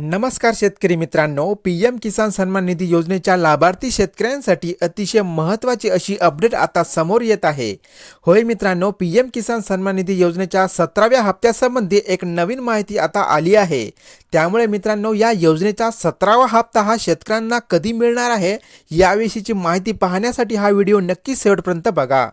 नमस्कार शेतकरी मित्रांनो पी एम किसान सन्मान निधी योजनेच्या लाभार्थी शेतकऱ्यांसाठी अतिशय महत्त्वाची अशी अपडेट आता समोर येत आहे. होय मित्रांनो पी एम किसान सन्मान निधी योजनेच्या सतराव्या हप्त्यासंबंधी एक नवीन माहिती आता आली आहे. त्यामुळे मित्रांनो या योजनेचा सतरावा हप्ता हा शेतकऱ्यांना कधी मिळणार आहे याविषयीची माहिती पाहण्यासाठी हा व्हिडिओ नक्की शेवटपर्यंत बघा.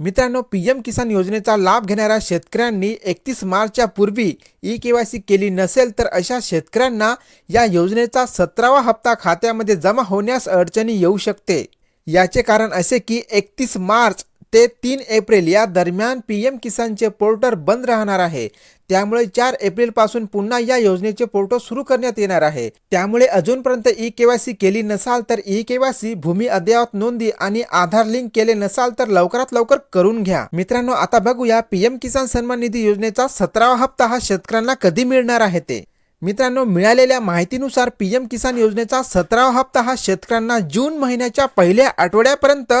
मित्रांनो पी एम किसान योजनेचा लाभ घेणाऱ्या शेतकऱ्यांनी एकतीस मार्चच्या पूर्वी ई के वाय सी केली नसेल तर अशा शेतकऱ्यांना या योजनेचा सतरावा हप्ता खात्यामध्ये जमा होण्यास अडचणी येऊ शकते. याचे कारण असे की एकतीस मार्च ते तीन एप्रिल या दरम्यान पी एम किसानचे पोर्टल बंद राहणार आहे. त्यामुळे चार एप्रिलपासून पुन्हा या योजनेचे पोर्टल सुरू करण्यात येणार आहे. त्यामुळे अजूनपर्यंत ई केवायसी केली नसाल तर ई केवायसी भूमी अद्ययावत नोंदी आणि आधार लिंक केले नसाल तर लवकरात लवकर करून घ्या. मित्रांनो आता बघूया पीएम किसान सन्मान निधी योजनेचा सतरावा हप्ता हा शेतकऱ्यांना कधी मिळणार आहे ते? मित्रांनो मिळालेल्या माहितीनुसार पी एम किसान योजनेचा सतरावा हप्ता हा शेतकऱ्यांना जून महिन्याच्या पहिल्या आठवड्यापर्यंत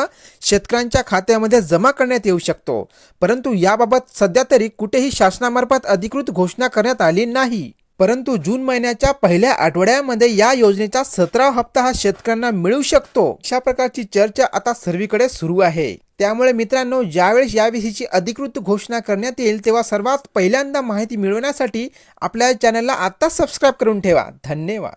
शेतकऱ्यांच्या खात्यामध्ये जमा करण्यात येऊ शकतो. परंतु याबाबत सध्या तरी कुठेही शासनामार्फत अधिकृत घोषणा करण्यात आली नाही. परंतु जून महिन्याच्या पहिल्या आठवड्यामध्ये या योजनेचा सतरावा हप्ता हा शेतकऱ्यांना मिळू शकतो. अशा प्रकारची चर्चा आता सर्वीकडे सुरू आहे. त्यामुळे मित्रांनो ज्यावेळेस याविषयीची अधिकृत घोषणा करण्यात येईल तेव्हा सर्वात पहिल्यांदा माहिती मिळवण्यासाठी आपल्या चॅनलला आत्ताच सबस्क्राईब करून ठेवा. धन्यवाद.